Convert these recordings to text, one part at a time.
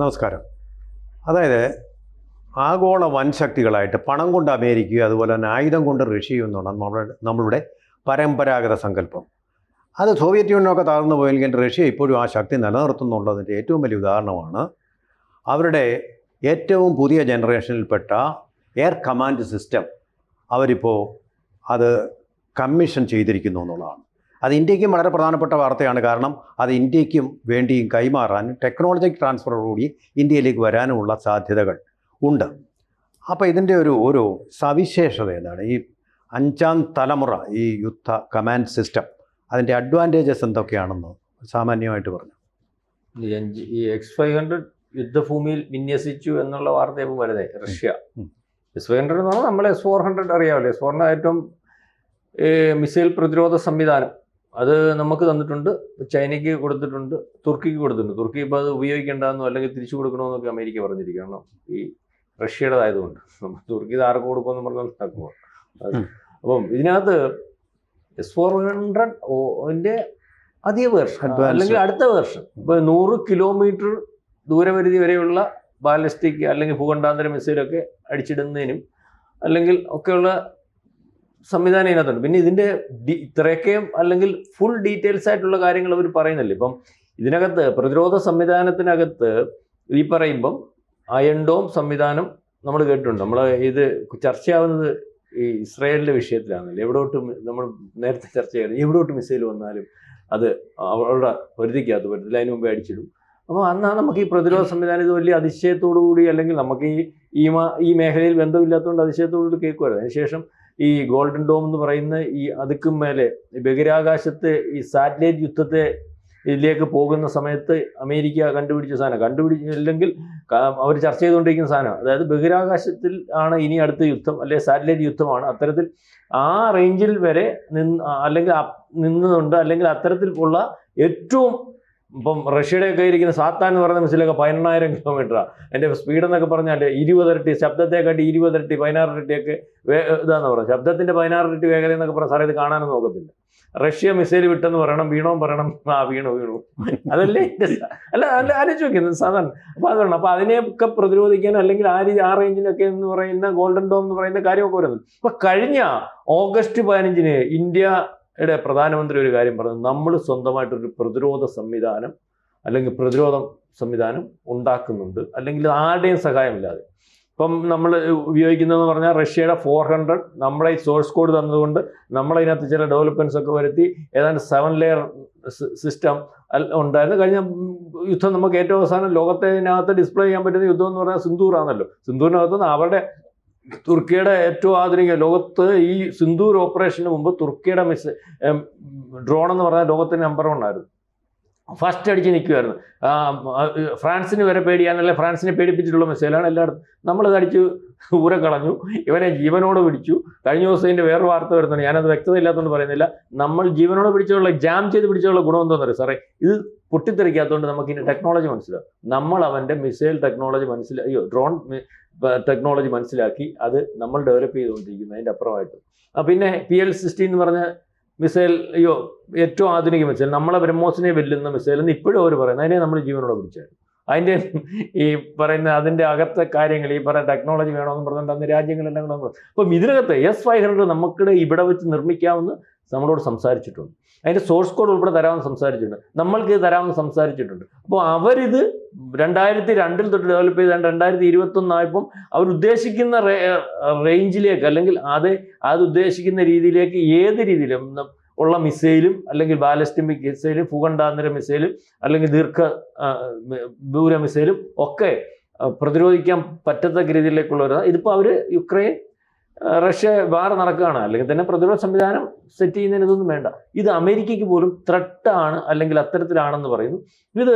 നമസ്കാരം. അതായത് ആഗോള വൻശക്തികളായിട്ട് പണം കൊണ്ട് അമേരിക്കയും അതുപോലെ തന്നെ ആയുധം കൊണ്ട് റഷ്യയും എന്നാണ് നമ്മുടെ നമ്മളുടെ പരമ്പരാഗത സങ്കല്പം. അത് സോവിയറ്റ് യൂണിയനൊക്കെ തകർന്നു പോയെങ്കിൽ റഷ്യ ഇപ്പോഴും ആ ശക്തി നിലനിർത്തുന്നുള്ളതിന്റെ ഏറ്റവും വലിയ ഉദാഹരണമാണ് അവരുടെ ഏറ്റവും പുതിയ ജനറേഷനിൽപ്പെട്ട എയർ കമാൻഡ് സിസ്റ്റം അവരിപ്പോൾ അത് കമ്മീഷൻ ചെയ്തിരിക്കുന്നു എന്നുള്ളതാണ്. അത് ഇന്ത്യക്കും വളരെ പ്രധാനപ്പെട്ട വാർത്തയാണ്. കാരണം അത് ഇന്ത്യക്കും വേണ്ടിയും കൈമാറാൻ ടെക്നോളജി ട്രാൻസ്ഫറോടുകൂടി ഇന്ത്യയിലേക്ക് വരാനുമുള്ള സാധ്യതകൾ ഉണ്ട്. അപ്പോൾ ഇതിന്റെ ഒരു ഒരു സവിശേഷത എന്താണ്? ഈ അഞ്ചാം തലമുറ ഈ യുദ്ധ കമാൻഡ് സിസ്റ്റം അതിന്റെ അഡ്വാന്റേജസ് എന്തൊക്കെയാണെന്ന് സാമാന്യമായിട്ട് പറഞ്ഞു? ഈ എക്സ് ഫൈവ് ഹൺഡ്രഡ് യുദ്ധഭൂമിയിൽ വിന്യസിച്ചു എന്നുള്ള വാർത്ത ഇപ്പോൾ വരുന്നത് റഷ്യ. എസ് ഫൈവ് ഹൺഡ്രഡ് എന്ന് പറഞ്ഞാൽ നമ്മൾ എസ് ഫോർ ഹൺഡ്രഡ് അറിയാമല്ലോ. എസ് ഫോറിന്റെ ഏറ്റവും മിസൈൽ പ്രതിരോധ സംവിധാനം. അത് നമുക്ക് തന്നിട്ടുണ്ട് ചൈനയ്ക്ക് കൊടുത്തിട്ടുണ്ട് തുർക്കിക്ക് കൊടുത്തിട്ടുണ്ട്. തുർക്കി ഇപ്പോൾ അത് ഉപയോഗിക്കേണ്ടെന്നോ അല്ലെങ്കിൽ തിരിച്ചു കൊടുക്കണമെന്നൊക്കെ അമേരിക്ക പറഞ്ഞിരിക്കണം ഈ റഷ്യയുടേതായതുകൊണ്ട്. നമ്മൾ തുർക്കി ഇത് ആർക്ക് കൊടുക്കുമെന്ന് പറഞ്ഞാൽ നടക്കുമോ. അപ്പം ഇതിനകത്ത് എസ് ഫോർ ഹൺഡ്രഡ് ഓന്റെ അധിക വേർഷൻ അല്ലെങ്കിൽ അടുത്ത വേർഷൻ ഇപ്പൊ നൂറ് കിലോമീറ്റർ ദൂരപരിധി വരെയുള്ള ബാലിസ്റ്റിക് അല്ലെങ്കിൽ ഭൂഖണ്ഡാന്തര മിസൈലൊക്കെ അടിച്ചിടുന്നതിനും അല്ലെങ്കിൽ ഒക്കെയുള്ള സംവിധാനം ഇതിനകത്തുണ്ട്. പിന്നെ ഇതിന്റെ ഡി- ഇത്രയൊക്കെയും അല്ലെങ്കിൽ ഫുൾ ഡീറ്റെയിൽസ് ആയിട്ടുള്ള കാര്യങ്ങൾ അവർ പറയുന്നില്ല. ഇപ്പം ഇതിനകത്ത് പ്രതിരോധ സംവിധാനത്തിനകത്ത് ഈ പറയുമ്പം അയൺഡോം സംവിധാനം നമ്മൾ കേട്ടിട്ടുണ്ട്. നമ്മൾ ഇത് ചർച്ചയാവുന്നത് ഈ ഇസ്രായേലിന്റെ വിഷയത്തിലാണല്ലോ. എവിടോട്ട് നമ്മൾ നേരത്തെ ചർച്ച ചെയ്തത് എവിടോട്ട് മിസൈൽ വന്നാലും അത് അവരുടെ പരിധിക്കകത്ത് പറ്റത്തില്ല അതിന് മുമ്പേ അടിച്ചിടും. അപ്പോൾ അന്നാണ് നമുക്ക് ഈ പ്രതിരോധ സംവിധാനം ഇത് വലിയ അതിശയത്തോടു കൂടി അല്ലെങ്കിൽ നമുക്ക് ഈ ഈ മേഖലയിൽ ബന്ധമില്ലാത്തതുകൊണ്ട് അതിശയത്തോടു കൂടി കേൾക്കുമായിരുന്നു. അതിനുശേഷം ഈ ഗോൾഡൻ ഡോം എന്ന് പറയുന്ന ഈ അതുക്കും മേലെ ബഹിരാകാശത്ത് ഈ സാറ്റലൈറ്റ് യുദ്ധത്തെ ഇതിലേക്ക് പോകുന്ന സമയത്ത് അമേരിക്ക കണ്ടുപിടിച്ച സാധനം. കണ്ടുപിടിച്ചില്ലെങ്കിൽ അവർ ചർച്ച ചെയ്തുകൊണ്ടിരിക്കുന്ന സാധനം. അതായത് ബഹിരാകാശത്തിൽ ആണ് ഇനി അടുത്ത യുദ്ധം അല്ലെങ്കിൽ സാറ്റലൈറ്റ് യുദ്ധമാണ്. അത്തരത്തിൽ ആ റേഞ്ചിൽ വരെ നിന്ന് അല്ലെങ്കിൽ നിന്നുകൊണ്ട് അല്ലെങ്കിൽ അത്തരത്തിൽ ഉള്ള ഏറ്റവും ഇപ്പം റഷ്യയുടെ ഒക്കെ ഇരിക്കുന്ന സാത്താൻ എന്ന് പറയുന്ന മിസ്സിലൊക്കെ പതിനെണ്ണായിരം കിലോമീറ്ററാണ് എന്റെ സ്പീഡ് എന്നൊക്കെ പറഞ്ഞാൽ ഇരുപതിരട്ടി ശബ്ദത്തെക്കാട്ടി ഇരുപതിരട്ടി പതിനാറിരട്ടിയൊക്കെ വേ ഇതാന്ന് പറയാം ശബ്ദത്തിന്റെ പതിനാറിരട്ടി വേഗത എന്നൊക്കെ പറഞ്ഞാൽ സാറേ ഇത് കാണാനും നോക്കത്തില്ല റഷ്യ മിസൈൽ വിട്ടെന്ന് പറയണം വീണോ പറയണം. ആ വീണു വീണു. അതല്ലേ അല്ല അല്ല ആലോചിച്ച് നോക്കുന്നത് സാധാരണ. അപ്പോൾ അതുകൊണ്ട് അപ്പോൾ അതിനെയൊക്കെ പ്രതിരോധിക്കാനും അല്ലെങ്കിൽ ആ രീതി ആ റേഞ്ചിനൊക്കെ എന്ന് പറയുന്ന ഗോൾഡൻ ഡോം എന്ന് പറയുന്ന കാര്യമൊക്കെ വരുന്നത് അപ്പോൾ കഴിഞ്ഞ ഓഗസ്റ്റ് പതിനഞ്ചിന് ഇന്ത്യയുടെ പ്രധാനമന്ത്രി ഒരു കാര്യം പറഞ്ഞു. നമ്മൾ സ്വന്തമായിട്ടൊരു പ്രതിരോധ സംവിധാനം അല്ലെങ്കിൽ പ്രതിരോധ സംവിധാനം ഉണ്ടാക്കുന്നുണ്ട്. അല്ലെങ്കിൽ ആരുടെയും സഹായമില്ലാതെ. ഇപ്പം നമ്മൾ ഉപയോഗിക്കുന്നതെന്ന് പറഞ്ഞാൽ റഷ്യയുടെ ഫോർ ഹൺഡ്രഡ് നമ്മളെ സോഴ്സ് കോഡ് തന്നതുകൊണ്ട് നമ്മളതിനകത്ത് ചില ഡെവലപ്മെന്റ്സ് ഒക്കെ വരുത്തി ഏതാണ്ട് സെവൻ ലെയർ സിസ്റ്റം ഉണ്ടായിരുന്നു. കഴിഞ്ഞ യുദ്ധം നമുക്ക് ഏറ്റവും അവസാനം ലോകത്തിനകത്ത് ഡിസ്പ്ലേ ചെയ്യാൻ പറ്റുന്ന യുദ്ധം എന്ന് പറഞ്ഞാൽ സിന്ദൂറാണല്ലോ. സിന്ദൂരിനകത്ത് അവരുടെ തുർക്കിയുടെ ഏറ്റവും ആധുനിക ലോകത്ത് ഈ സിന്ദൂർ ഓപ്പറേഷന് മുമ്പ് തുർക്കിയുടെ മിസ് ഡ്രോൺ എന്ന് പറഞ്ഞാൽ ലോകത്തിന് നമ്പർ വൺ ആയിരുന്നു. ഫസ്റ്റ് അടിച്ച് നിൽക്കുമായിരുന്നു ഫ്രാൻസിന് വരെ പേടിയാണല്ലേ ഫ്രാൻസിനെ പേടിപ്പിച്ചിട്ടുള്ള മിസൈലാണ് എല്ലായിടത്തും. നമ്മളിത് അടിച്ച് ഊരെ കളഞ്ഞു. ഇവനെ ജീവനോട് പിടിച്ചു. കഴിഞ്ഞ ദിവസം ഇതിന്റെ വേറെ വാർത്ത വരുന്നുണ്ട്. ഞാനത് വ്യക്തത ഇല്ലാത്തതുകൊണ്ട് പറയുന്നില്ല. നമ്മൾ ജീവനോട് പിടിച്ചുള്ള ജാം ചെയ്ത് പിടിച്ചുള്ള ഗുണം എന്താ പറയുക സാറേ? ഇത് പൊട്ടിത്തെറിക്കാത്തതുകൊണ്ട് നമുക്ക് ഇതിന്റെ ടെക്നോളജി മനസ്സിലാവും. നമ്മൾ അവന്റെ മിസൈൽ ടെക്നോളജി മനസ്സിലായി അയ്യോ ഡ്രോൺ ടെക്നോളജി മനസ്സിലാക്കി അത് നമ്മൾ ഡെവലപ്പ് ചെയ്തുകൊണ്ടിരിക്കുന്നു അതിന്റെ അപ്പുറമായിട്ട്. പിന്നെ പി എൽ സിക്സ്റ്റീൻ എന്ന് പറഞ്ഞ മിസൈൽ അയ്യോ ഏറ്റവും ആധുനിക മിസൈൽ നമ്മളെ ബ്രഹ്മോസിനെ വെല്ലുന്ന മിസൈൽ എന്ന് ഇപ്പോഴും അവർ പറയുന്നത് അതിനെ നമ്മൾ ജീവനോട് പിടിച്ചായിരുന്നു അതിന്റെ ഈ പറയുന്ന അതിന്റെ അകത്തെ കാര്യങ്ങൾ ഈ പറയുന്ന ടെക്നോളജി വേണമെന്ന് പറഞ്ഞുകൊണ്ട് അന്ന് രാജ്യങ്ങളെല്ലാം കൂടെ അപ്പം ഇതിനകത്ത് എസ് ഫൈവ് ഹൺഡ്രഡ് നമുക്കിടെ ഇവിടെ വെച്ച് നിർമ്മിക്കാമെന്ന് നമ്മളോട് സംസാരിച്ചിട്ടുണ്ട്. അതിന്റെ സോഴ്സ് കോഡ് ഉൾപ്പെടെ തരാമെന്ന് സംസാരിച്ചിട്ടുണ്ട്. നമ്മൾക്ക് ഇത് തരാമെന്ന് സംസാരിച്ചിട്ടുണ്ട്. അപ്പോൾ അവരിത് രണ്ടായിരത്തി രണ്ടിൽ തൊട്ട് ഡെവലപ്പ് ചെയ്ത രണ്ടായിരത്തി ഇരുപത്തൊന്നായപ്പം അവർ ഉദ്ദേശിക്കുന്ന റേഞ്ചിലേക്ക് അല്ലെങ്കിൽ അത് അത് ഉദ്ദേശിക്കുന്ന രീതിയിലേക്ക് ഏത് രീതിയിലും ഉള്ള മിസൈലും അല്ലെങ്കിൽ ബാലസ്റ്റിക് മിസൈലും ഭൂഖണ്ഡാന്തര മിസൈലും അല്ലെങ്കിൽ ദീർഘ ദൂര മിസൈലും ഒക്കെ പ്രതിരോധിക്കാൻ പറ്റത്തക്ക രീതിയിലേക്കുള്ള ഒരു ഇതിപ്പോൾ അവർ യുക്രൈൻ റഷ്യ വാർ നടക്കുകയാണ്. അല്ലെങ്കിൽ തന്നെ പ്രതിരോധ സംവിധാനം സെറ്റ് ചെയ്യുന്നതിന് ഇതൊന്നും വേണ്ട. ഇത് അമേരിക്കയ്ക്ക് പോലും ത്രട്ടാണ് അല്ലെങ്കിൽ അത്തരത്തിലാണെന്ന് പറയുന്നു. ഇത്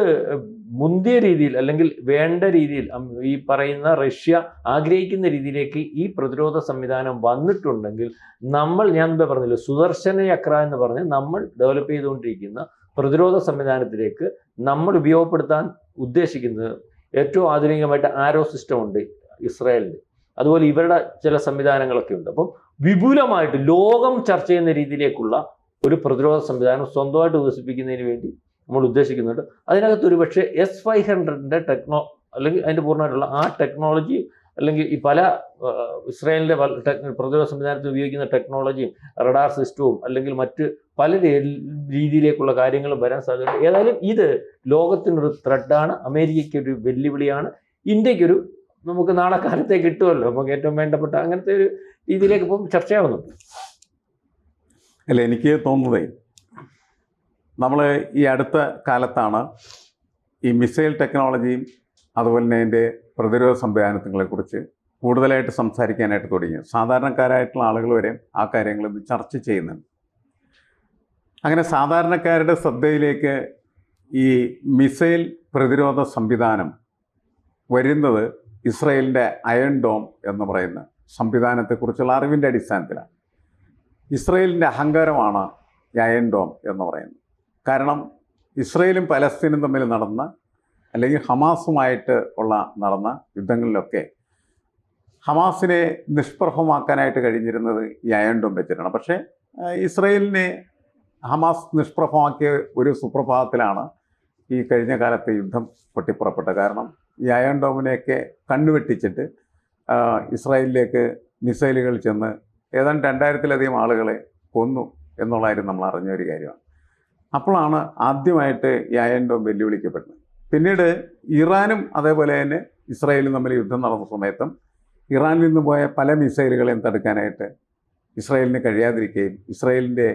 മുന്തിയ രീതിയിൽ അല്ലെങ്കിൽ വേണ്ട രീതിയിൽ ഈ പറയുന്ന റഷ്യ ആഗ്രഹിക്കുന്ന രീതിയിലേക്ക് ഈ പ്രതിരോധ സംവിധാനം വന്നിട്ടുണ്ടെങ്കിൽ നമ്മൾ ഞാൻ മുമ്പേ പറഞ്ഞില്ല സുദർശന ചക്ര എന്ന് പറഞ്ഞ് നമ്മൾ ഡെവലപ്പ് ചെയ്തുകൊണ്ടിരിക്കുന്ന പ്രതിരോധ സംവിധാനത്തിലേക്ക് നമ്മൾ ഉപയോഗപ്പെടുത്താൻ ഉദ്ദേശിക്കുന്നത് ഏറ്റവും ആധുനികമായിട്ട് ആരോ സിസ്റ്റം ഉണ്ട് ഇസ്രായേലിന്റെ. അതുപോലെ ഇവരുടെ ചില സംവിധാനങ്ങളൊക്കെ ഉണ്ട്. അപ്പം വിപുലമായിട്ട് ലോകം ചർച്ച ചെയ്യുന്ന രീതിയിലേക്കുള്ള ഒരു പ്രതിരോധ സംവിധാനം സ്വന്തമായിട്ട് വികസിപ്പിക്കുന്നതിന് വേണ്ടി നമ്മൾ ഉദ്ദേശിക്കുന്നുണ്ട്. അതിനകത്ത് ഒരു പക്ഷേ എസ് ഫൈവ് ഹൺഡ്രഡിന്റെ ടെക്നോ അല്ലെങ്കിൽ അതിന്റെ പൂർണമായിട്ടുള്ള ആ ടെക്നോളജി അല്ലെങ്കിൽ ഈ പല ഇസ്രായേലിന്റെ പ്രതിരോധ സംവിധാനത്തിൽ ഉപയോഗിക്കുന്ന ടെക്നോളജിയും റഡാർ സിസ്റ്റവും അല്ലെങ്കിൽ മറ്റ് പല രീതിയിലേക്കുള്ള കാര്യങ്ങളും വരാൻ സാധ്യതയുണ്ട്. ഏതായാലും ഇത് ലോകത്തിനൊരു ത്രെഡാണ് അമേരിക്കയ്ക്കൊരു വെല്ലുവിളിയാണ്. ഇന്ത്യക്കൊരു നമുക്ക് നാളെ കാലത്തേക്ക് കിട്ടുമല്ലോ. നമുക്ക് ഏറ്റവും വേണ്ടപ്പെട്ട അങ്ങനത്തെ ഒരു രീതിയിലേക്ക് ഇപ്പം ചർച്ചയാവുന്നുണ്ട് അല്ല എനിക്ക് തോന്നുന്നതേ നമ്മൾ ഈ അടുത്ത കാലത്താണ് ഈ മിസൈൽ ടെക്നോളജിയും അതുപോലെ തന്നെ അതിന്റെ പ്രതിരോധ സംവിധാനങ്ങളെക്കുറിച്ച് കൂടുതലായിട്ട് സംസാരിക്കാനായിട്ട് തുടങ്ങി. സാധാരണക്കാരായിട്ടുള്ള ആളുകൾ വരെ ആ കാര്യങ്ങൾ ഇന്ന് ചർച്ച ചെയ്യുന്നുണ്ട്. അങ്ങനെ സാധാരണക്കാരുടെ ശ്രദ്ധയിലേക്ക് ഈ മിസൈൽ പ്രതിരോധ സംവിധാനം വരുന്നത് ഇസ്രയേലിന്റെ അയൺ ഡോം എന്ന് പറയുന്ന സംവിധാനത്തെക്കുറിച്ചുള്ള അറിവിന്റെ അടിസ്ഥാനത്തിലാണ്. ഇസ്രയേലിന്റെ അഹങ്കാരമാണ് അയൺ ഡോം എന്ന് പറയുന്നത്. കാരണം ഇസ്രയേലും പലസ്തീനും തമ്മിൽ നടന്ന അല്ലെങ്കിൽ ഹമാസുമായിട്ട് ഉള്ള നടന്ന യുദ്ധങ്ങളിലൊക്കെ ഹമാസിനെ നിഷ്പ്രഭമാക്കാനായിട്ട് കഴിഞ്ഞിരുന്നത് ഈ അയൺ ഡോം വെച്ചിട്ടാണ്. പക്ഷേ ഇസ്രയേലിനെ ഹമാസ് നിഷ്പ്രഭമാക്കിയ ഒരു സുപ്രഭാതത്തിലാണ് ഈ കഴിഞ്ഞ കാലത്തെ യുദ്ധം പൊട്ടിപ്പുറപ്പെട്ടത്. കാരണം ഈ അയൺ ഡോമിനെയൊക്കെ കണ്ണുവെട്ടിച്ചിട്ട് ഇസ്രായേലിലേക്ക് മിസൈലുകൾ ചെന്ന് ഏതാണ്ട് രണ്ടായിരത്തിലധികം ആളുകളെ കൊന്നു എന്നുള്ളതായിരുന്നു നമ്മൾ അറിഞ്ഞ ഒരു കാര്യമാണ്. അപ്പോഴാണ് ആദ്യമായിട്ട് അയൺ ഡോം വെല്ലുവിളിക്കപ്പെടുന്നത്. പിന്നീട് ഇറാനും അതേപോലെ തന്നെ ഇസ്രായേലും തമ്മിൽ യുദ്ധം നടന്ന സമയത്തും ഇറാനിൽ നിന്ന് പോയ പല മിസൈലുകളെയും തടുക്കാനായിട്ട് ഇസ്രായേലിന് കഴിയാതിരിക്കുകയും ഇസ്രായേലിന്റെ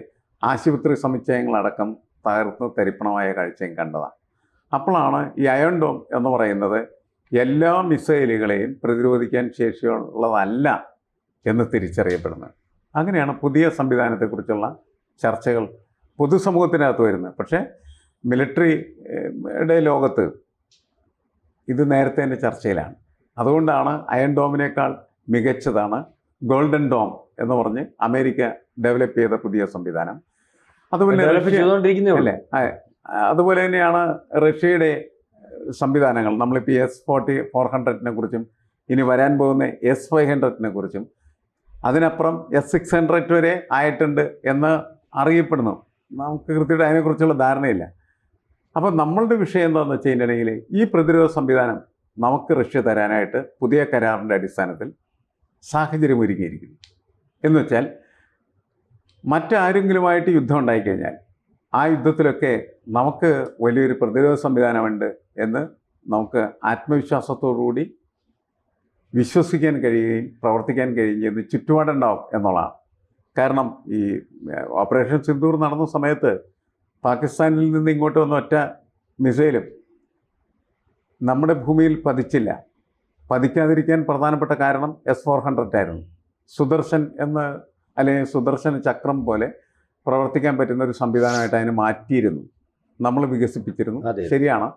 ആശുപത്രി സമുച്ചയങ്ങളടക്കം തകർത്ത് തരിപ്പണമായ കാഴ്ചയും കണ്ടതാണ്. അപ്പോഴാണ് ഈ അയൺ ഡോം എന്ന് പറയുന്നത് എല്ലാ മിസൈലുകളെയും പ്രതിരോധിക്കാൻ ശേഷിയുള്ളതല്ല എന്ന് തിരിച്ചറിയപ്പെടുന്നത്. അങ്ങനെയാണ് പുതിയ സംവിധാനത്തെക്കുറിച്ചുള്ള ചർച്ചകൾ പൊതുസമൂഹത്തിനകത്ത് വരുന്നത്. പക്ഷേ മിലിറ്ററിയുടെ ലോകത്ത് ഇത് നേരത്തെ തന്നെ ചർച്ചയിലാണ്. അതുകൊണ്ടാണ് അയൺ ഡോമിനേക്കാൾ മികച്ചതാണ് ഗോൾഡൻ ഡോം എന്ന് പറഞ്ഞ് അമേരിക്ക ഡെവലപ്പ് ചെയ്ത പുതിയ സംവിധാനം. അതുപോലെ അല്ലേ? അതുപോലെ തന്നെയാണ് റഷ്യയുടെ സംവിധാനങ്ങൾ. നമ്മളിപ്പോൾ എസ് ഫോർട്ടി ഫോർ ഹൺഡ്രഡിനെ കുറിച്ചും ഇനി വരാൻ പോകുന്ന എസ് ഫൈവ് ഹൺഡ്രഡിനെ കുറിച്ചും അതിനപ്പുറം എസ് സിക്സ് ഹൺഡ്രഡ് വരെ ആയിട്ടുണ്ട് എന്ന് അറിയപ്പെടുന്നു. നമുക്ക് കൃത്യമായിട്ട് അതിനെക്കുറിച്ചുള്ള ധാരണയില്ല. അപ്പോൾ നമ്മളുടെ വിഷയം എന്താണെന്ന് വെച്ച് കഴിഞ്ഞിട്ടുണ്ടെങ്കിൽ ഈ പ്രതിരോധ സംവിധാനം നമുക്ക് റഷ്യ തരാനായിട്ട് പുതിയ കരാറിന്റെ അടിസ്ഥാനത്തിൽ സാഹചര്യം ഒരുക്കിയിരിക്കുന്നു. എന്ന് വെച്ചാൽ മറ്റാരെങ്കിലുമായിട്ട് യുദ്ധം ഉണ്ടായിക്കഴിഞ്ഞാൽ ആ യുദ്ധത്തിലൊക്കെ നമുക്ക് വലിയൊരു പ്രതിരോധ സംവിധാനമുണ്ട് എന്ന് നമുക്ക് ആത്മവിശ്വാസത്തോടുകൂടി വിശ്വസിക്കാൻ കഴിയുകയും പ്രവർത്തിക്കാൻ കഴിയുകയും ചുറ്റുപാടുണ്ടാവും എന്നുള്ളതാണ്. കാരണം ഈ ഓപ്പറേഷൻ സിന്ദൂർ നടന്ന സമയത്ത് പാകിസ്ഥാനിൽ നിന്ന് ഇങ്ങോട്ട് വന്ന ഒറ്റ മിസൈലും നമ്മുടെ ഭൂമിയിൽ പതിച്ചില്ല. പതിക്കാതിരിക്കാൻ പ്രധാനപ്പെട്ട കാരണം എസ് ഫോർ ഹൺഡ്രഡ് ആയിരുന്നു. സുദർശൻ എന്ന് അല്ലെങ്കിൽ സുദർശൻ ചക്രം പോലെ പ്രവർത്തിക്കാൻ പറ്റുന്ന ഒരു സംവിധാനമായിട്ട് അതിനെ മാറ്റിയിരുന്നു. നമ്മൾ വികസിപ്പിച്ചിരുന്നു. ശരിയാണ്.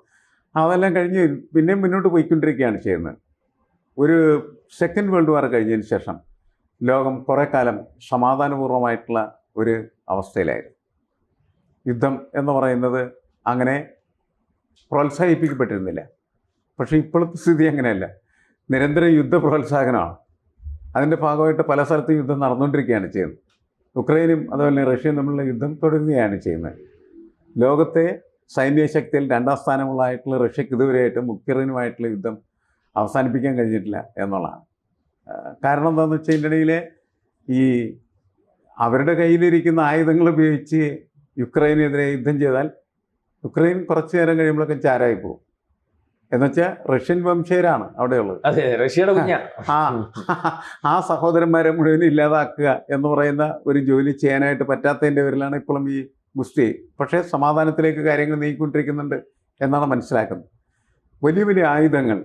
അതെല്ലാം കഴിഞ്ഞ് പിന്നെയും മുന്നോട്ട് പോയിക്കൊണ്ടിരിക്കുകയാണ് ചെയ്യുന്നത്. ഒരു സെക്കൻഡ് വേൾഡ് വാർ കഴിഞ്ഞതിന് ശേഷം ലോകം കുറേ കാലം സമാധാനപൂർവമായിട്ടുള്ള ഒരു അവസ്ഥയിലായിരുന്നു. യുദ്ധം എന്ന് പറയുന്നത് അങ്ങനെ പ്രോത്സാഹിപ്പിക്കപ്പെട്ടിരുന്നില്ല. പക്ഷേ ഇപ്പോഴത്തെ സ്ഥിതി അങ്ങനെയല്ല. നിരന്തരം യുദ്ധ പ്രോത്സാഹനമാണ്. അതിന്റെ ഭാഗമായിട്ട് പല സ്ഥലത്തും യുദ്ധം നടന്നുകൊണ്ടിരിക്കുകയാണ് ചെയ്യുന്നത്. ഉക്രൈനും അതുപോലെ റഷ്യയും തമ്മിലുള്ള യുദ്ധം തുടരുകയാണ് ചെയ്യുന്നത്. ലോകത്തെ സൈനിക ശക്തിയിൽ രണ്ടാം സ്ഥാനമുള്ളതായിട്ടുള്ള റഷ്യക്ക് ഇതുവരെയായിട്ടും ഉക്രൈനുമായിട്ടുള്ള യുദ്ധം അവസാനിപ്പിക്കാൻ കഴിഞ്ഞിട്ടില്ല എന്നുള്ളതാണ്. കാരണം എന്താണെന്ന് വെച്ച് കഴിഞ്ഞിട്ടുണ്ടെങ്കിൽ ഈ അവരുടെ കയ്യിലിരിക്കുന്ന ആയുധങ്ങൾ ഉപയോഗിച്ച് യുക്രൈനെതിരെ യുദ്ധം ചെയ്താൽ യുക്രൈൻ കുറച്ച് നേരം കഴിയുമ്പോഴൊക്കെ ചാരായി പോകും. എന്നുവെച്ചാൽ റഷ്യൻ വംശീയരാണ് അവിടെയുള്ളത്. അതെ റഷ്യയുടെ കുഞ്ഞ. ആ ആ സഹോദരന്മാരെ മുഴുവൻ ഇല്ലാതാക്കുക എന്ന് പറയുന്ന ഒരു ജോലി ചെയ്യാനായിട്ട് പറ്റാത്തതിന്റെ പേരിലാണ് ഇപ്പോഴും ഈ ഗുസ്തി. പക്ഷേ സമാധാനത്തിലേക്ക് കാര്യങ്ങൾ നീങ്ങിക്കൊണ്ടിരിക്കുന്നുണ്ട് എന്നാണ് മനസ്സിലാക്കുന്നത്. വലിയ വലിയ ആയുധങ്ങൾ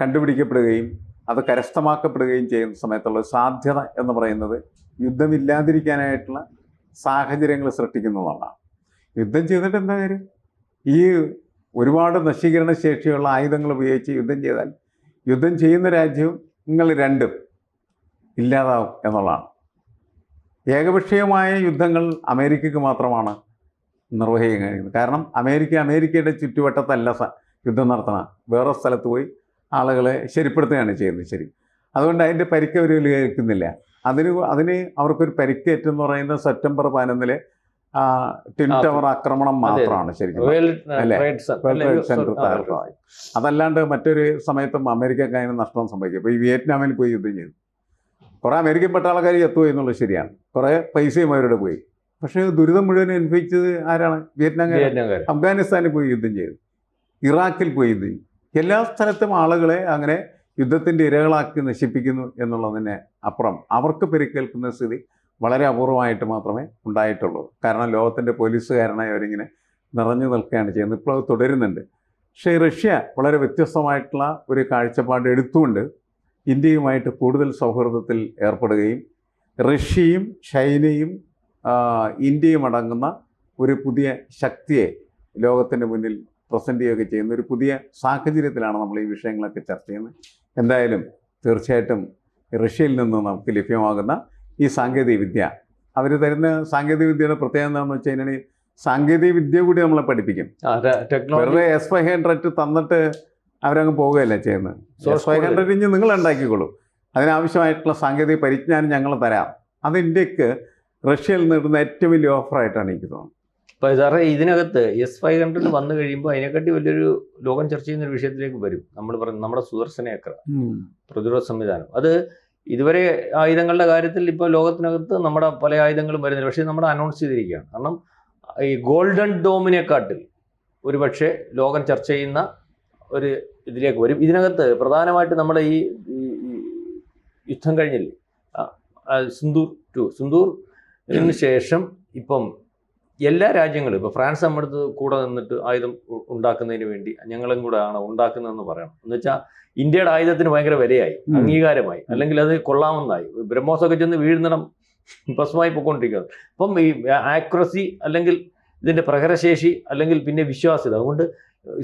കണ്ടുപിടിക്കപ്പെടുകയും അത് കരസ്ഥമാക്കപ്പെടുകയും ചെയ്യുന്ന സമയത്തുള്ള സാധ്യത എന്ന് പറയുന്നത് യുദ്ധമില്ലാതിരിക്കാനായിട്ടുള്ള സാഹചര്യങ്ങൾ സൃഷ്ടിക്കുന്നതാണ്. യുദ്ധം ചെയ്തിട്ട് എന്താ കാര്യം? ഈ ഒരുപാട് നശീകരണ ശേഷിയുള്ള ആയുധങ്ങൾ ഉപയോഗിച്ച് യുദ്ധം ചെയ്താൽ യുദ്ധം ചെയ്യുന്ന രാജ്യവും നിങ്ങൾ രണ്ടും ഇല്ലാതാവും എന്നുള്ളതാണ്. ഏകപക്ഷീയമായ യുദ്ധങ്ങൾ അമേരിക്കയ്ക്ക് മാത്രമാണ് നിർവഹിക്കാൻ കഴിയുന്നത്. കാരണം അമേരിക്ക അമേരിക്കയുടെ ചുറ്റുവട്ടത്തല്ല യുദ്ധം നടത്തണം വേറെ സ്ഥലത്ത് പോയി ആളുകളെ ശരിപ്പെടുത്തുകയാണ് ചെയ്യുന്നത് ശരി. അതുകൊണ്ട് അതിന്റെ പരിക്ക് അവർ കേൾക്കുന്നില്ല അതിന് അതിന് അവർക്കൊരു പരിക്കേറ്റെന്ന് പറയുന്നത് സെപ്റ്റംബർ പതിനൊന്നിൽ ടവർ ആക്രമണം മാത്രമാണ് ശരിക്കും തകർത്തതായി അതല്ലാണ്ട് മറ്റൊരു സമയത്തും അമേരിക്കക്ക് അതിന് നഷ്ടം സംഭവിക്കും ഇപ്പോൾ ഈ വിയറ്റ്നാമിൽ പോയി യുദ്ധം ചെയ്തു. കുറേ അമേരിക്കൻ പട്ടാളക്കാർ എത്തുക എന്നുള്ളത് ശരിയാണ്. കുറേ പൈസയും അവരുടെ പോയി. പക്ഷേ ദുരിതം മുഴുവൻ അനുഭവിച്ചത് ആരാണ്? വിയറ്റ്നാം. അഫ്ഗാനിസ്ഥാനിൽ പോയി യുദ്ധം ചെയ്തു. ഇറാഖിൽ പോയി യുദ്ധം ചെയ്തു. എല്ലാ സ്ഥലത്തും ആളുകളെ അങ്ങനെ യുദ്ധത്തിന്റെ ഇരകളാക്കി നശിപ്പിക്കുന്നു എന്നുള്ളതിന് അപ്പുറം അവർക്ക് പരിക്കേൽക്കുന്ന സ്ഥിതി വളരെ അപൂർവമായിട്ട് മാത്രമേ ഉണ്ടായിട്ടുള്ളൂ. കാരണം ലോകത്തിന്റെ പോലീസുകാരനായി അവരിങ്ങനെ നിറഞ്ഞു നിൽക്കുകയാണ് ചെയ്യുന്നത്. ഇപ്പോൾ അത് തുടരുന്നുണ്ട്. പക്ഷേ റഷ്യ വളരെ വ്യത്യസ്തമായിട്ടുള്ള ഒരു കാഴ്ചപ്പാട് എടുത്തുകൊണ്ട് ഇന്ത്യയുമായിട്ട് കൂടുതൽ സൗഹൃദത്തിൽ ഏർപ്പെടുകയും റഷ്യയും ചൈനയും ഇന്ത്യയും അടങ്ങുന്ന ഒരു പുതിയ ശക്തിയെ ലോകത്തിന്റെ മുന്നിൽ പ്രസന്റ് ചെയ്യുകയൊക്കെ ചെയ്യുന്ന ഒരു പുതിയ സാഹചര്യത്തിലാണ് നമ്മൾ ഈ വിഷയങ്ങളൊക്കെ ചർച്ച ചെയ്യുന്നത്. എന്തായാലും തീർച്ചയായിട്ടും റഷ്യയിൽ നിന്ന് നമുക്ക് ലഭ്യമാകുന്ന ഈ സാങ്കേതിക വിദ്യ. അവർ തരുന്ന സാങ്കേതിക വിദ്യയുടെ പ്രത്യേകത എന്താണെന്ന് വെച്ച് കഴിഞ്ഞാൽ സാങ്കേതിക വിദ്യ കൂടി നമ്മളെ പഠിപ്പിക്കും. വെറുതെ എസ് ഫൈവ് ഹൺഡ്രഡ് തന്നിട്ട് അവരങ്ങ് പോവുകയല്ല ചെയ്യുന്നത് Source എസ് ഫൈവ്. ഹൺഡ്രഡ് ഇനി നിങ്ങൾ ഉണ്ടാക്കിക്കോളൂ. അതിനാവശ്യമായിട്ടുള്ള സാങ്കേതിക പരിജ്ഞാനം ഞങ്ങൾ തരാം. അത് ഇന്ത്യയ്ക്ക് റഷ്യയിൽ നിന്ന് കിട്ടുന്ന ഏറ്റവും വലിയ ഓഫറായിട്ടാണ് എനിക്ക് തോന്നുന്നത്. അപ്പോൾ സാറേ ഇതിനകത്ത് എസ് ഫൈവ് ഹൺഡ്രഡ് വന്നു കഴിയുമ്പോൾ അതിനെക്കാട്ടി വലിയൊരു ലോകം ചർച്ച ചെയ്യുന്ന ഒരു വിഷയത്തിലേക്ക് വരും. നമ്മൾ പറയുന്നത് നമ്മുടെ സുദർശന ചക്ര പ്രതിരോധ സംവിധാനം. അത് ഇതുവരെ ആയുധങ്ങളുടെ കാര്യത്തിൽ ഇപ്പോൾ ലോകത്തിനകത്ത് നമ്മുടെ പല ആയുധങ്ങളും വരുന്നില്ല. പക്ഷേ നമ്മൾ അനൗൺസ് ചെയ്തിരിക്കുകയാണ്. കാരണം ഈ ഗോൾഡൻ ഡോമിനെക്കാട്ടിൽ ഒരു പക്ഷേ ലോകം ചർച്ച ചെയ്യുന്ന ഒരു ഇതിലേക്ക് വരും. ഇതിനകത്ത് പ്രധാനമായിട്ട് നമ്മുടെ ഈ യുദ്ധം കഴിഞ്ഞില്ലേ? സിന്ദൂർ ടു സിന്ദൂർ ശേഷം ഇപ്പം എല്ലാ രാജ്യങ്ങളും ഇപ്പോൾ ഫ്രാൻസ് നമ്മുടെ കൂടെ നിന്നിട്ട് ആയുധം ഉണ്ടാക്കുന്നതിന് വേണ്ടി ഞങ്ങളും കൂടെ ആണ് ഉണ്ടാക്കുന്നതെന്ന് പറയണം. എന്ന് വെച്ചാൽ ഇന്ത്യയുടെ ആയുധത്തിന് ഭയങ്കര വിലയായി അംഗീകാരമായി. അല്ലെങ്കിൽ അത് കൊള്ളാമെന്നായി ബ്രഹ്മോസൊക്കെ ചെന്ന് വീഴുന്നിടം ഭസ്മമായി പോയിക്കൊണ്ടിരിക്കുന്നത് അപ്പം ഈ ആക്യുറസി അല്ലെങ്കിൽ ഇതിന്റെ പ്രഹരശേഷി അല്ലെങ്കിൽ പിന്നെ വിശ്വാസ്യത. അതുകൊണ്ട്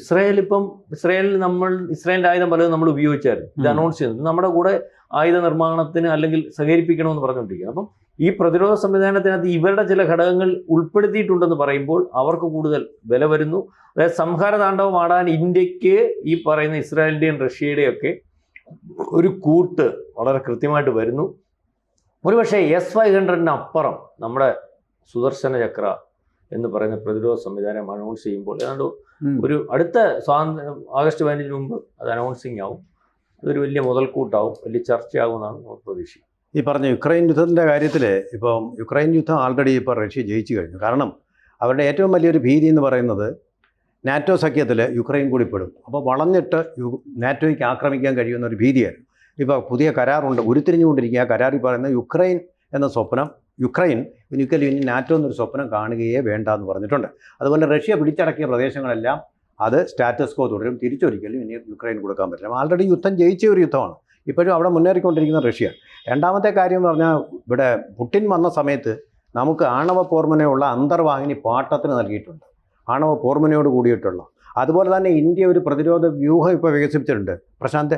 ഇസ്രായേൽ ഇപ്പം ഇസ്രായേലിൽ നമ്മൾ ഇസ്രായേലിന്റെ ആയുധം പലതും നമ്മൾ ഉപയോഗിച്ചായിരുന്നു. ഇത് അനൗൺസ് ചെയ്യുന്നത് നമ്മുടെ കൂടെ ആയുധ നിർമ്മാണത്തിന് അല്ലെങ്കിൽ സഹകരിപ്പിക്കണമെന്ന് പറഞ്ഞുകൊണ്ടിരിക്കുക അപ്പം ഈ പ്രതിരോധ സംവിധാനത്തിനകത്ത് ഇവരുടെ ചില ഘടകങ്ങൾ ഉൾപ്പെടുത്തിയിട്ടുണ്ടെന്ന് പറയുമ്പോൾ അവർക്ക് കൂടുതൽ വില വരുന്നു. അതായത് സംഹാര താണ്ഡവം ആടാൻ ഇന്ത്യയ്ക്ക് ഈ പറയുന്ന ഇസ്രായേലിന്റെയും റഷ്യയുടെയും ഒക്കെ ഒരു കൂട്ട് വളരെ കൃത്യമായിട്ട് വരുന്നു. ഒരുപക്ഷെ എസ് ഫൈവ് ഹൺഡ്രഡിന് അപ്പുറം നമ്മുടെ സുദർശന ചക്ര എന്ന് പറയുന്ന പ്രതിരോധ സംവിധാനം അനൗൺസ് ചെയ്യുമ്പോൾ ഏതാണ്ട് ഒരു അടുത്ത സ്വാതന്ത്ര്യ ആഗസ്റ്റ് പതിനഞ്ചിന് മുമ്പ് അത് അനൗൺസിങ് ആവും അതൊരു വലിയ മുതൽക്കൂട്ടാവും വലിയ ചർച്ചയാകുമെന്നാണ് നമ്മൾ പ്രതീക്ഷിക്കുന്നത്. ഈ പറഞ്ഞ യുക്രൈൻ യുദ്ധത്തിന്റെ കാര്യത്തിൽ ഇപ്പം യുക്രൈൻ യുദ്ധം ആൾറെഡി ഇപ്പോൾ റഷ്യ ജയിച്ചു കഴിഞ്ഞു. കാരണം അവരുടെ ഏറ്റവും വലിയൊരു ഭീതി എന്ന് പറയുന്നത് നാറ്റോ സഖ്യത്തിൽ യുക്രൈൻ കൂടി പെടും. അപ്പോൾ വളഞ്ഞിട്ട് യു നാറ്റോയ്ക്ക് ആക്രമിക്കാൻ കഴിയുന്ന ഒരു ഭീതിയായിരുന്നു. ഇപ്പോൾ പുതിയ കരാറുണ്ട് ഉരുത്തിരിഞ്ഞുകൊണ്ടിരിക്കുക ആ കരാറിൽ പറയുന്ന യുക്രൈൻ എന്ന സ്വപ്നം യുക്രൈൻ ഒരിക്കലും ഇനി നാറ്റോ എന്നൊരു സ്വപ്നം കാണുകയേ വേണ്ട എന്ന് പറഞ്ഞിട്ടുണ്ട്. അതുപോലെ റഷ്യ പിടിച്ചടക്കിയ പ്രദേശങ്ങളെല്ലാം അത് സ്റ്റാറ്റസ് കോ തുടരും. തിരിച്ചൊരിക്കലും ഇനി യുക്രൈൻ കൊടുക്കാൻ പറ്റില്ല. ആൾറെഡി യുദ്ധം ജയിച്ച ഒരു യുദ്ധമാണ്. ഇപ്പോഴും അവിടെ മുന്നേറിക്കൊണ്ടിരിക്കുന്ന റഷ്യ. രണ്ടാമത്തെ കാര്യം എന്ന് പറഞ്ഞാൽ ഇവിടെ പുട്ടിൻ വന്ന സമയത്ത് നമുക്ക് ആണവ പോർമനയുള്ള അന്തർവാഹിനി പാട്ടത്തിന് നൽകിയിട്ടുണ്ട്. ആണവ പോർമനയോട് കൂടിയിട്ടുള്ള. അതുപോലെ തന്നെ ഇന്ത്യ ഒരു പ്രതിരോധ വ്യൂഹം ഇപ്പോൾ വികസിപ്പിച്ചിട്ടുണ്ട്. പ്രശാന്ത്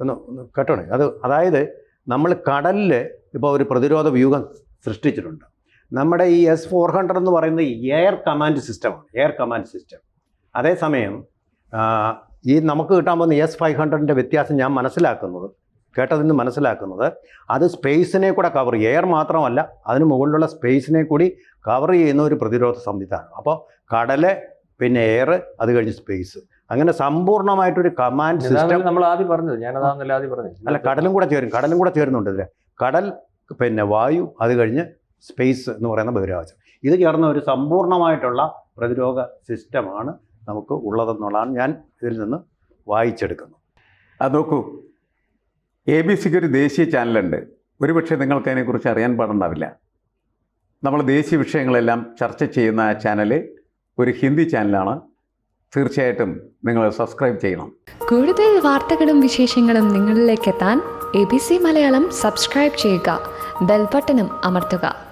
ഒന്ന് കേട്ടോണേ? അത് അതായത് നമ്മൾ കടലിൽ ഇപ്പോൾ ഒരു പ്രതിരോധ വ്യൂഹം സൃഷ്ടിച്ചിട്ടുണ്ട്. നമ്മുടെ ഈ എസ് ഫോർ ഹൺഡ്രഡ് എന്ന് പറയുന്നത് എയർ കമാൻഡ് സിസ്റ്റമാണ്. Air command system. അതേസമയം ഈ നമുക്ക് കിട്ടാൻ പോകുന്ന എസ് ഫൈവ് ഹൺഡ്രഡിന്റെ വ്യത്യാസം ഞാൻ മനസ്സിലാക്കുന്നത് കേട്ടതിൽ നിന്ന് മനസ്സിലാക്കുന്നത് അത് സ്പേസിനെ കൂടെ കവർ എയർ മാത്രമല്ല അതിന് മുകളിലുള്ള സ്പേസിനെ കൂടി കവർ ചെയ്യുന്ന ഒരു പ്രതിരോധ സംവിധാനം. അപ്പോൾ കടൽ പിന്നെ എയർ അത് കഴിഞ്ഞ് സ്പേസ് അങ്ങനെ സമ്പൂർണമായിട്ടൊരു കമാൻഡ് സിസ്റ്റം നമ്മൾ ആദ്യം പറഞ്ഞത് ഞാനതാന്നല്ല ആദ്യം പറഞ്ഞത്. അല്ല കടലും കൂടെ ചേരും കടലും കൂടെ ചേരുന്നുണ്ട് ഇതിൽ കടൽ പിന്നെ വായു അത് കഴിഞ്ഞ് സ്പേസ് എന്ന് പറയുന്ന ബഹിരാകാശം. ഇത് ചേർന്ന ഒരു സമ്പൂർണമായിട്ടുള്ള പ്രതിരോധ സിസ്റ്റമാണ് നമുക്ക് ഉള്ളതെന്നുള്ളതാണ് ഞാൻ ഇതിൽ നിന്ന് വായിച്ചെടുക്കുന്നത്. അത് നോക്കൂ എ ബി സിക്ക് ഒരു ദേശീയ ചാനലുണ്ട്. ഒരുപക്ഷെ നിങ്ങൾക്ക് അതിനെക്കുറിച്ച് അറിയാൻ പാടുണ്ടാവില്ല. നമ്മൾ ദേശീയ വിഷയങ്ങളെല്ലാം ചർച്ച ചെയ്യുന്ന ആ ചാനൽ ഒരു ഹിന്ദി ചാനലാണ്. തീർച്ചയായിട്ടും നിങ്ങൾ സബ്സ്ക്രൈബ് ചെയ്യണം. കൂടുതൽ വാർത്തകളും വിശേഷങ്ങളും നിങ്ങളിലേക്ക് എത്താൻ A B C Malayalam subscribe ചെയ്യുക. ബെൽബട്ടനും അമർത്തുക.